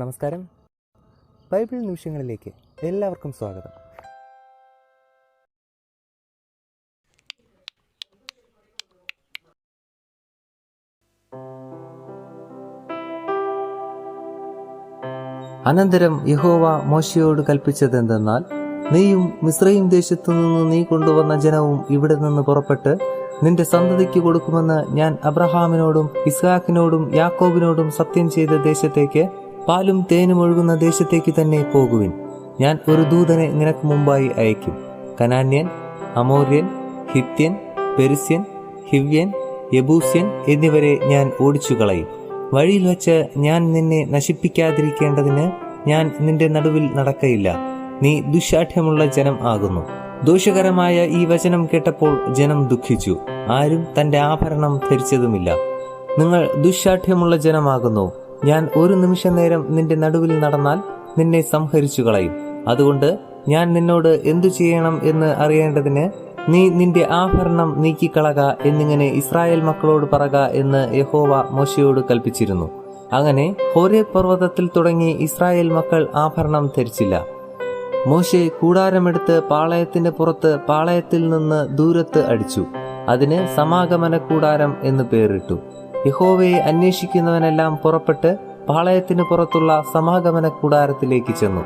നമസ്കാരം. ബൈബിൾ നിമിഷങ്ങളിലേക്ക് എല്ലാവർക്കും സ്വാഗതം. അനന്തരം യഹോവ മോശയോട് കൽപ്പിച്ചതെന്തെന്നാൽ നീയും മിശ്രയും ദേശത്തു നിന്ന് നീ കൊണ്ടുവന്ന ജനവും ഇവിടെ നിന്ന് പുറപ്പെട്ട് നിന്റെ സന്തതിക്ക് കൊടുക്കുമെന്ന് ഞാൻ അബ്രഹാമിനോടും ഇസ്ഹാക്കിനോടും യാക്കോബിനോടും സത്യം ചെയ്ത ദേശത്തേക്ക് പാലും തേനും ഒഴുകുന്ന ദേശത്തേക്ക് തന്നെ പോകുവിൻ. ഞാൻ ഒരു ദൂതനെ നിനക്ക് മുമ്പായി അയക്കും കനാന്യൻ അമോര്യൻ ഹിത്യൻ പെരിസ്യൻ ഹിവ്യൻ യബൂസ്യൻ എന്നിവരെ ഞാൻ ഓടിച്ചു കളയും വഴിയിൽ വച്ച് ഞാൻ നിന്നെ നശിപ്പിക്കാതിരിക്കേണ്ടതിന് ഞാൻ നിന്റെ നടുവിൽ നടക്കയില്ല. നീ ദുശാഠ്യമുള്ള ജനം ആകുന്നു. ദോഷകരമായ ഈ വചനം കേട്ടപ്പോൾ ജനം ദുഃഖിച്ചു. ആരും തന്റെ ആഭരണം ധരിച്ചതുമില്ല. നിങ്ങൾ ദുശാഠ്യമുള്ള ജനമാകുന്നു. ഞാൻ ഒരു നിമിഷ നേരം നിന്റെ നടുവിൽ നടന്നാൽ നിന്നെ സംഹരിച്ചു കളയും. അതുകൊണ്ട് ഞാൻ നിന്നോട് എന്തു ചെയ്യണം എന്ന് അറിയേണ്ടതിന് നീ നിന്റെ ആഭരണം നീക്കിക്കളക എന്നിങ്ങനെ ഇസ്രായേൽ മക്കളോട് പറക എന്ന് യഹോവ മോശയോട് കൽപ്പിച്ചിരുന്നു. അങ്ങനെ ഹോരേ പർവതത്തിൽ തുടങ്ങി ഇസ്രായേൽ മക്കൾ ആഭരണം ധരിച്ചില്ല. മോശെ കൂടാരമെടുത്ത് പാളയത്തിന്റെ പുറത്ത് പാളയത്തിൽ നിന്ന് ദൂരത്ത് അടിച്ചു. അതിന് സമാഗമന കൂടാരം എന്ന് പേരിട്ടു. യഹോവയെ അന്വേഷിക്കുന്നവനെല്ലാം പുറപ്പെട്ട് പാളയത്തിന് പുറത്തുള്ള സമാഗമന കൂടാരത്തിലേക്ക് ചെന്നു.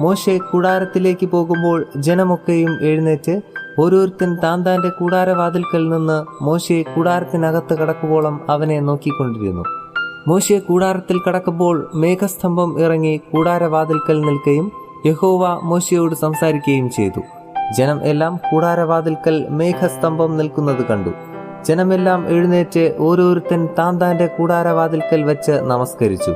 മോശെ കൂടാരത്തിലേക്ക് പോകുമ്പോൾ ജനമൊക്കെയും എഴുന്നേറ്റ് ഓരോരുത്തൻ താൻ താന്റെ കൂടാരവാതിൽക്കൽ നിന്ന് മോശെ കൂടാരത്തിനകത്ത് കടക്കുവോളം അവനെ നോക്കിക്കൊണ്ടിരുന്നു. മോശെ കൂടാരത്തിൽ കടക്കുമ്പോൾ മേഘസ്തംഭം ഇറങ്ങി കൂടാരവാതിൽക്കൽ നിൽക്കുകയും യഹോവ മോശയോട് സംസാരിക്കുകയും ചെയ്തു. ജനം എല്ലാം കൂടാരവാതിൽക്കൽ മേഘസ്തംഭം നിൽക്കുന്നത് കണ്ടു. ജനമെല്ലാം എഴുന്നേറ്റ് ഓരോരുത്തൻ താൻ താന്റെ കൂടാരവാതിൽക്കൽ വെച്ച് നമസ്കരിച്ചു.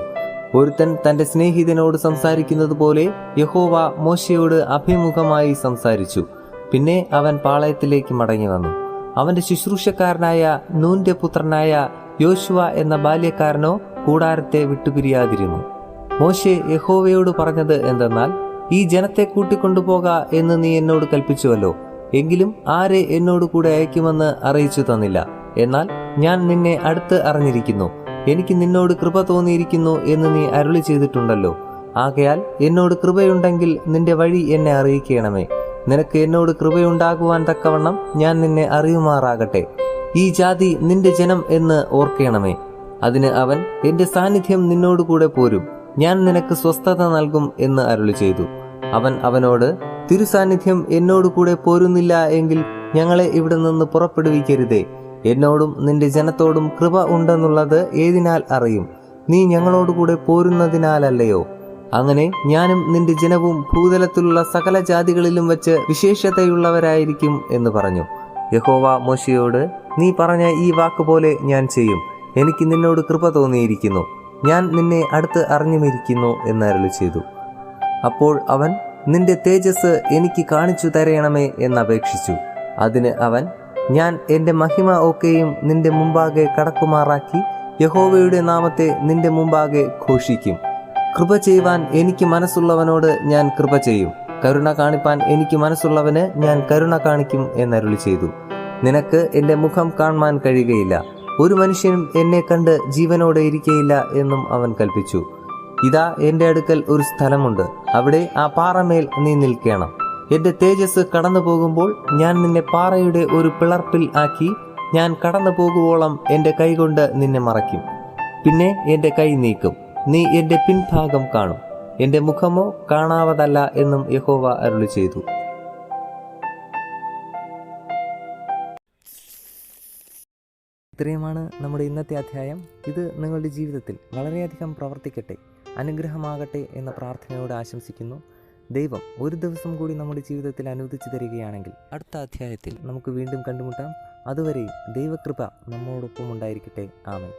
ഒരുത്തൻ തന്റെ സ്നേഹിതനോട് സംസാരിക്കുന്നത് പോലെ യഹോവ മോശയോട് അഭിമുഖമായി സംസാരിച്ചു. പിന്നെ അവൻ പാളയത്തിലേക്ക് മടങ്ങി വന്നു. അവന്റെ ശുശ്രൂഷക്കാരനായ നൂന്റെ പുത്രനായ യോശുവ എന്ന ബാല്യക്കാരനോ കൂടാരത്തെ വിട്ടുപിരിയാതിരുന്നു. മോശെ യഹോവയോട് പറഞ്ഞത് എന്തെന്നാൽ ഈ ജനത്തെ കൂട്ടിക്കൊണ്ടുപോക എന്ന് നീ എന്നോട് കൽപ്പിച്ചുവല്ലോ. എങ്കിലും ആരെ എന്നോട് കൂടെ അയക്കുമെന്ന് അറിയിച്ചു തന്നില്ല. എന്നാൽ ഞാൻ നിന്നെ അടുത്ത് അറിഞ്ഞിരിക്കുന്നു. എനിക്ക് നിന്നോട് കൃപ തോന്നിയിരിക്കുന്നു എന്ന് നീ അരുളി ചെയ്തിട്ടുണ്ടല്ലോ. ആകയാൽ എന്നോട് കൃപയുണ്ടെങ്കിൽ നിന്റെ വഴി എന്നെ അറിയിക്കണമേ. നിനക്ക് എന്നോട് കൃപയുണ്ടാകുവാൻ തക്കവണ്ണം ഞാൻ നിന്നെ അറിയുമാറാകട്ടെ. ഈ ജാതി നിന്റെ ജനം എന്ന് ഓർക്കണമേ. അതിന് അവൻ എന്റെ സാന്നിധ്യം നിന്നോടുകൂടെ പോരും. ഞാൻ നിനക്ക് സ്വസ്ഥത നൽകും എന്ന് അരുളി ചെയ്തു. അവൻ അവനോട് തിരുസാന്നിധ്യം എന്നോട് കൂടെ പോരുന്നില്ല എങ്കിൽ ഞങ്ങളെ ഇവിടെ നിന്ന് പുറപ്പെടുവിക്കരുതേ. എന്നോടും നിന്റെ ജനത്തോടും കൃപ ഉണ്ടെന്നുള്ളത് ഏതിനാൽ അറിയും? നീ ഞങ്ങളോടുകൂടെ പോരുന്നതിനാലല്ലയോ? അങ്ങനെ ഞാനും നിന്റെ ജനവും ഭൂതലത്തിലുള്ള സകല ജാതികളിലും വെച്ച് വിശേഷതയുള്ളവരായിരിക്കും എന്ന് പറഞ്ഞു. യഹോവ മോശയോട് നീ പറഞ്ഞ ഈ വാക്ക് പോലെ ഞാൻ ചെയ്യും. എനിക്ക് നിന്നോട് കൃപ തോന്നിയിരിക്കുന്നു. ഞാൻ നിന്നെ അടുത്ത് അറിഞ്ഞുമിരിക്കുന്നു എന്ന് അരുളി ചെയ്തു. അപ്പോൾ അവൻ നിന്റെ തേജസ് എനിക്ക് കാണിച്ചു തരയണമേ എന്നപേക്ഷിച്ചു. അതിന് അവൻ ഞാൻ എന്റെ മഹിമ ഒക്കെയും നിന്റെ മുമ്പാകെ കടക്കുമാറാക്കി യഹോവയുടെ നാമത്തെ നിന്റെ മുമ്പാകെ ഘോഷിക്കും. കൃപ ചെയ്യുവാൻ എനിക്ക് മനസ്സുള്ളവനോട് ഞാൻ കൃപ ചെയ്യും. കരുണ കാണിപ്പാൻ എനിക്ക് മനസ്സുള്ളവന് ഞാൻ കരുണ കാണിക്കും എന്നരുളി ചെയ്തു. നിനക്ക് എന്റെ മുഖം കാണുവാൻ കഴിയുകയില്ല. ഒരു മനുഷ്യനും എന്നെ കണ്ട് ജീവനോടെ ഇരിക്കയില്ല എന്നും അവൻ കൽപ്പിച്ചു. ഇതാ എന്റെ അടുക്കൽ ഒരു സ്ഥലമുണ്ട്. അവിടെ ആ പാറമേൽ നീ നിൽക്കണം. എന്റെ തേജസ് കടന്നു പോകുമ്പോൾ ഞാൻ നിന്നെ പാറയുടെ ഒരു പിളർപ്പിൽ ആക്കി ഞാൻ കടന്നു പോകുവോളം എന്റെ കൈകൊണ്ട് നിന്നെ മറയ്ക്കും. പിന്നെ എന്റെ കൈ നീക്കും. നീ എന്റെ പിൻഭാഗം കാണും. എന്റെ മുഖമോ കാണാവതല്ല എന്നും യഹോവ അരുളി ചെയ്തു. ഇത്രയുമാണ് നമ്മുടെ ഇന്നത്തെ അധ്യായം. ഇത് നിങ്ങളുടെ ജീവിതത്തിൽ വളരെയധികം പ്രവർത്തിക്കട്ടെ. അനുഗ്രഹമാകട്ടെ എന്ന പ്രാർത്ഥനയോട് ആശംസിക്കുന്നു. ദൈവം ഒരു ദിവസം കൂടി നമ്മുടെ ജീവിതത്തിൽ അനുവദിച്ചു തരികയാണെങ്കിൽ അടുത്ത അധ്യായത്തിൽ നമുക്ക് വീണ്ടും കണ്ടുമുട്ടാം. അതുവരെയും ദൈവകൃപ നമ്മോടൊപ്പം ഉണ്ടായിരിക്കട്ടെ. ആമൻ.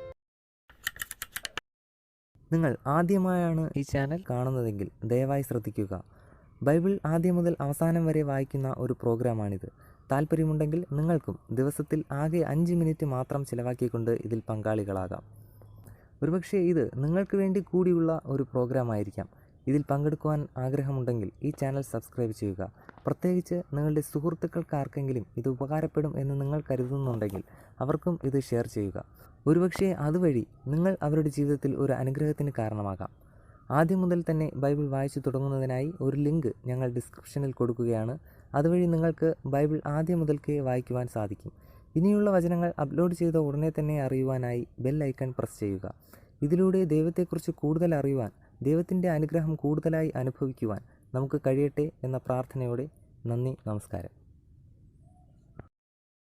നിങ്ങൾ ആദ്യമായാണ് ഈ ചാനൽ കാണുന്നതെങ്കിൽ ദയവായി ശ്രദ്ധിക്കുക. ബൈബിൾ ആദ്യം മുതൽ അവസാനം വരെ വായിക്കുന്ന ഒരു പ്രോഗ്രാമാണിത്. താല്പര്യമുണ്ടെങ്കിൽ നിങ്ങൾക്കും ദിവസത്തിൽ ആകെ അഞ്ച് മിനിറ്റ് മാത്രം ചിലവാക്കിക്കൊണ്ട് ഇതിൽ പങ്കാളികളാകാം. ഒരുപക്ഷെ ഇത് നിങ്ങൾക്ക് വേണ്ടി കൂടിയുള്ള ഒരു പ്രോഗ്രാം ആയിരിക്കാം. ഇതിൽ പങ്കെടുക്കുവാൻ ആഗ്രഹമുണ്ടെങ്കിൽ ഈ ചാനൽ സബ്സ്ക്രൈബ് ചെയ്യുക. പ്രത്യേകിച്ച് നിങ്ങളുടെ സുഹൃത്തുക്കൾക്ക് ആർക്കെങ്കിലും ഇത് ഉപകാരപ്പെടും എന്ന് നിങ്ങൾ കരുതുന്നുണ്ടെങ്കിൽ അവർക്കും ഇത് ഷെയർ ചെയ്യുക. ഒരുപക്ഷെ അതുവഴി നിങ്ങൾ അവരുടെ ജീവിതത്തിൽ ഒരു അനുഗ്രഹത്തിന് കാരണമാകാം. ആദ്യം മുതൽ തന്നെ ബൈബിൾ വായിച്ചു തുടങ്ങുന്നതിനായി ഒരു ലിങ്ക് ഞങ്ങൾ ഡിസ്ക്രിപ്ഷനിൽ കൊടുക്കുകയാണ്. അതുവഴി നിങ്ങൾക്ക് ബൈബിൾ ആദ്യം മുതൽക്കേ വായിക്കുവാൻ സാധിക്കും. ഇനിയുള്ള വചനങ്ങൾ അപ്ലോഡ് ചെയ്ത ഉടനെ തന്നെ അറിയുവാനായി ബെൽ ഐക്കൺ പ്രസ് ചെയ്യുക. ഇതിലൂടെ ദൈവത്തെക്കുറിച്ച് കൂടുതൽ അറിയുവാൻ ദൈവത്തിന്റെ അനുഗ്രഹം കൂടുതലായി അനുഭവിക്കുവാൻ നമുക്ക് കഴിയട്ടെ എന്ന പ്രാർത്ഥനയോടെ നന്ദി നമസ്കാരം.